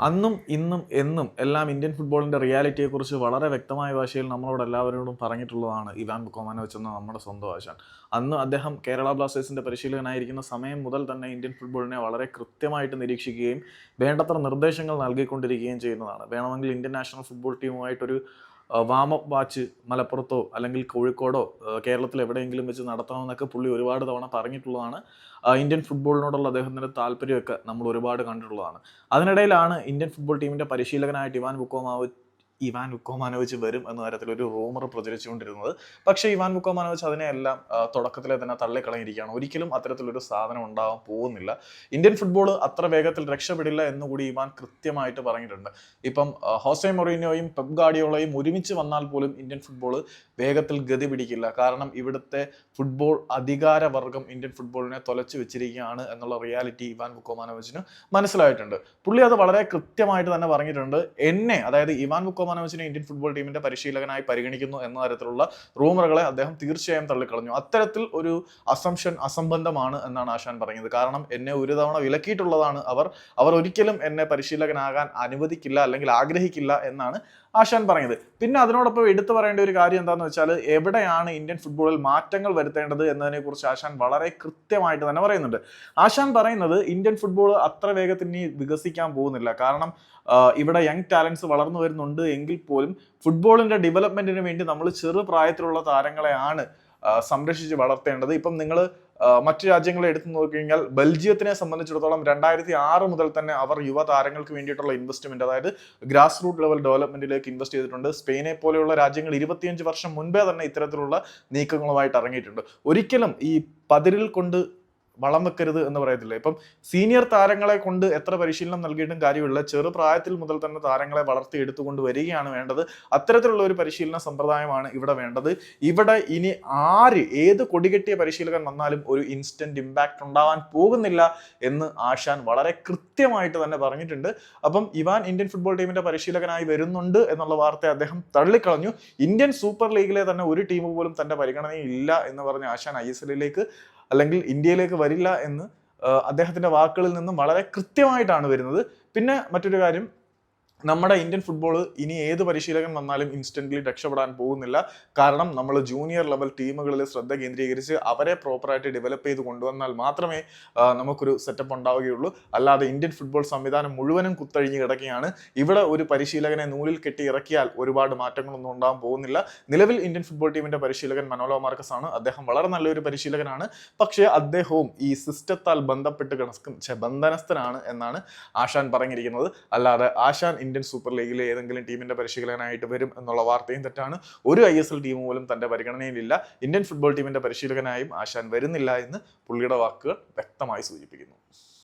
അന്നും ഇന്നും എന്നും എല്ലാം ഇന്ത്യൻ ഫുട്ബോളിന്റെ റിയാലിറ്റിയെക്കുറിച്ച് വളരെ വ്യക്തമായ ഭാഷയിൽ നമ്മളോട് എല്ലാവരോടും പറഞ്ഞിട്ടുള്ളതാണ് ഇവാൻ ബുക്കോമാനോവിച്ച് എന്ന നമ്മുടെ സ്വന്തം ആശാൻ. അന്ന് അദ്ദേഹം കേരള ബ്ലാസ്റ്റേഴ്സിന്റെ പരിശീലകനായിരിക്കുന്ന സമയം മുതൽ തന്നെ ഇന്ത്യൻ ഫുട്ബോളിനെ വളരെ കൃത്യമായിട്ട് നിരീക്ഷിക്കുകയും വേണ്ടത്ര നിർദ്ദേശങ്ങൾ നൽകിക്കൊണ്ടിരിക്കുകയും ചെയ്യുന്നതാണ്. വേണമെങ്കിൽ ഇന്ത്യൻ നാഷണൽ ഫുട്ബോൾ ടീമുമായിട്ടൊരു വാമപ്പ് വാച്ച് മലപ്പുറത്തോ അല്ലെങ്കിൽ കോഴിക്കോടോ കേരളത്തിൽ എവിടെയെങ്കിലും വെച്ച് നടത്തണമെന്നൊക്കെ പുള്ളി ഒരുപാട് തവണ പറഞ്ഞിട്ടുള്ളതാണ്. ഇന്ത്യൻ ഫുട്ബോളിനോടുള്ള അദ്ദേഹത്തിന്റെ താല്പര്യമൊക്കെ നമ്മൾ ഒരുപാട് കണ്ടിട്ടുള്ളതാണ്. അതിനിടയിലാണ് ഇന്ത്യൻ ഫുട്ബോൾ ടീമിന്റെ പരിശീലകനായിട്ട് ഇവാൻ ബുക്കോമാവ് ഇവാൻ വുക്കോമാനോവിച്ച് വരും എന്ന തരത്തിലൊരു റൂമർ പ്രചരിച്ചുകൊണ്ടിരുന്നത്. പക്ഷേ ഇവാൻ വുക്കോമാനോവിച്ച് അതിനെയെല്ലാം ആ, തുടക്കത്തിലെ തന്നെ തള്ളിക്കളഞ്ഞിരിക്കുകയാണ്. ഒരിക്കലും അത്തരത്തിലൊരു സാധനം ഉണ്ടാവാൻ പോകുന്നില്ല. ഇന്ത്യൻ ഫുട്ബോൾ അത്ര വേഗത്തിൽ രക്ഷപ്പെടില്ല എന്നുകൂടി ഇവാൻ കൃത്യമായിട്ട് പറഞ്ഞിട്ടുണ്ട്. ഇപ്പം ഹോസൈ മൊറീനോയും പെപ് ഗാഡിയോളയും ഒരുമിച്ച് വന്നാൽ പോലും ഇന്ത്യൻ ഫുട്ബോൾ വേഗത്തിൽ ഗതി പിടിക്കില്ല. കാരണം ഇവിടുത്തെ ഫുട്ബോൾ അധികാരവർഗം ഇന്ത്യൻ ഫുട്ബോളിനെ തൊലച്ചു വെച്ചിരിക്കുകയാണ് എന്നുള്ള റിയാലിറ്റി ഇവാൻ വുക്കോമാനോവിച്ചിന് മനസ്സിലായിട്ടുണ്ട്. പുള്ളി അത് വളരെ കൃത്യമായിട്ട് തന്നെ പറഞ്ഞിട്ടുണ്ട്. എന്നെ അതായത് ഇവാൻ ബുക്കോമാനോവിച്ചിനെ ഇന്ത്യൻ ഫുട്ബോൾ ടീമിന്റെ പരിശീലകനായി പരിഗണിക്കുന്നു എന്ന തരത്തിലുള്ള റൂമറുകളെ അദ്ദേഹം തീർച്ചയായും തള്ളിക്കളഞ്ഞു. അത്തരത്തിൽ ഒരു അസംഷൻ അസംബന്ധമാണ് എന്നാണ് ആശാൻ പറഞ്ഞത് കാരണം എന്നെ ഒരു തവണ വിലക്കിയിട്ടുള്ളതാണ് അവർ. അവർ ഒരിക്കലും എന്നെ പരിശീലകനാകാൻ അനുവദിക്കില്ല അല്ലെങ്കിൽ ആഗ്രഹിക്കില്ല എന്നാണ് ആശാൻ പറഞ്ഞത് പിന്നെ അതിനോടൊപ്പം എടുത്തു പറയേണ്ട ഒരു കാര്യം എന്താണെന്ന് വെച്ചാൽ എവിടെയാണ് ഇന്ത്യൻ ഫുട്ബോളിൽ മാറ്റങ്ങൾ വരുത്തേണ്ടത് എന്നതിനെ കുറിച്ച് ആശാൻ വളരെ കൃത്യമായിട്ട് തന്നെ പറയുന്നുണ്ട്. ആശാൻ പറയുന്നത് ഇന്ത്യൻ ഫുട്ബോൾ അത്ര വേഗത്തിൽ ഇനി വികസിക്കാൻ പോകുന്നില്ല. കാരണം ഇവിടെ യങ് ടാലൻസ് വളർന്നു വരുന്നുണ്ട് എങ്കിൽ പോലും ഫുട്ബോളിന്റെ ഡെവലപ്മെന്റിന് വേണ്ടി നമ്മൾ ചെറു പ്രായത്തിലുള്ള താരങ്ങളെയാണ് സംരക്ഷിച്ച് വളർത്തേണ്ടത്. ഇപ്പം നിങ്ങൾ മറ്റു രാജ്യങ്ങളെ എടുത്തു നോക്കിക്കഴിഞ്ഞാൽ ബെൽജിയത്തിനെ സംബന്ധിച്ചിടത്തോളം രണ്ടായിരത്തി ആറ് മുതൽ തന്നെ അവർ യുവതാരങ്ങൾക്ക് വേണ്ടിയിട്ടുള്ള ഇൻവെസ്റ്റ്മെന്റ് അതായത് ഗ്രാസ് റൂട്ട് ലെവൽ ഡെവലപ്മെന്റിലേക്ക് ഇൻവെസ്റ്റ് ചെയ്തിട്ടുണ്ട്. സ്പെയിനെ പോലെയുള്ള രാജ്യങ്ങൾ ഇരുപത്തിയഞ്ച് വർഷം മുൻപേ തന്നെ ഇത്തരത്തിലുള്ള നീക്കങ്ങളുമായിട്ട് ഇറങ്ങിയിട്ടുണ്ട്. ഒരിക്കലും ഈ പതിരിൽ കൊണ്ട് വളം വെക്കരുത് എന്ന് പറയത്തില്ല? ഇപ്പം സീനിയർ താരങ്ങളെ കൊണ്ട് എത്ര പരിശീലനം നൽകിയിട്ടും കാര്യമില്ല. ചെറുപ്രായത്തിൽ മുതൽ തന്നെ താരങ്ങളെ വളർത്തി എടുത്തുകൊണ്ട് വരികയാണ് വേണ്ടത്. അത്തരത്തിലുള്ള ഒരു പരിശീലന സമ്പ്രദായമാണ് ഇവിടെ വേണ്ടത്. ഇവിടെ ഇനി ആര് ഏത് കൊടികെട്ടിയ പരിശീലകൻ വന്നാലും ഒരു ഇൻസ്റ്റന്റ് ഇമ്പാക്ട് ഉണ്ടാവാൻ പോകുന്നില്ല എന്ന് ആശാൻ വളരെ കൃത്യമായിട്ട് തന്നെ പറഞ്ഞിട്ടുണ്ട്. അപ്പം ഇവാൻ ഇന്ത്യൻ ഫുട്ബോൾ ടീമിന്റെ പരിശീലകനായി വരുന്നുണ്ട് എന്നുള്ള വാർത്ത അദ്ദേഹം തള്ളിക്കളഞ്ഞു. ഇന്ത്യൻ സൂപ്പർ ലീഗിലെ തന്നെ ഒരു ടീം പോലും തന്റെ പരിഗണനയില്ല എന്ന് പറഞ്ഞ ആശാൻ ഐ എസ് എല്ലിലേക്ക് അല്ലെങ്കിൽ ഇന്ത്യയിലേക്ക് വരില്ല എന്ന് അദ്ദേഹത്തിന്റെ വാക്കുകളിൽ നിന്നും വളരെ കൃത്യമായിട്ടാണ് വരുന്നത്. പിന്നെ മറ്റൊരു കാര്യം നമ്മുടെ ഇന്ത്യൻ ഫുട്ബോൾ ഇനി ഏത് പരിശീലകൻ വന്നാലും ഇൻസ്റ്റന്റ്ലി രക്ഷപ്പെടാൻ പോകുന്നില്ല. കാരണം നമ്മൾ ജൂനിയർ ലെവൽ ടീമുകളിൽ ശ്രദ്ധ കേന്ദ്രീകരിച്ച് അവരെ പ്രോപ്പറായിട്ട് ഡെവലപ്പ് ചെയ്ത് കൊണ്ടുവന്നാൽ മാത്രമേ നമുക്കൊരു സെറ്റപ്പ് ഉണ്ടാവുകയുള്ളൂ. അല്ലാതെ ഇന്ത്യൻ ഫുട്ബോൾ സംവിധാനം മുഴുവനും കുത്തഴിഞ്ഞ് കിടക്കുകയാണ്. ഇവിടെ ഒരു പരിശീലകനെ നൂലിൽ കെട്ടി ഇറക്കിയാൽ ഒരുപാട് മാറ്റങ്ങളൊന്നും ഉണ്ടാകാൻ പോകുന്നില്ല. നിലവിൽ ഇന്ത്യൻ ഫുട്ബോൾ ടീമിന്റെ പരിശീലകൻ മനോലോ മാർക്കസ് ആണ്. അദ്ദേഹം വളരെ നല്ലൊരു പരിശീലകനാണ്. പക്ഷേ അദ്ദേഹവും ഈ സിസ്റ്റത്താൽ ബന്ധപ്പെട്ട് കിടക്കും ബന്ധനസ്ഥനാണ് എന്നാണ് ആശാൻ പറഞ്ഞിരിക്കുന്നത്. അല്ലാതെ ആശാൻ ഇന്ത്യൻ സൂപ്പർ ലീഗിലെ ഏതെങ്കിലും ടീമിന്റെ പരിശീലകനായിട്ട് വരും എന്നുള്ള വാർത്തയും തെറ്റാണ്. ഒരു ഐ എസ് എൽ ടീം പോലും തന്റെ പരിഗണനയിലില്ല. ഇന്ത്യൻ ഫുട്ബോൾ ടീമിന്റെ പരിശീലകനായും ആശാൻ വരുന്നില്ല എന്ന് പുള്ളിയുടെ വാക്കുകൾ വ്യക്തമായി സൂചിപ്പിക്കുന്നു.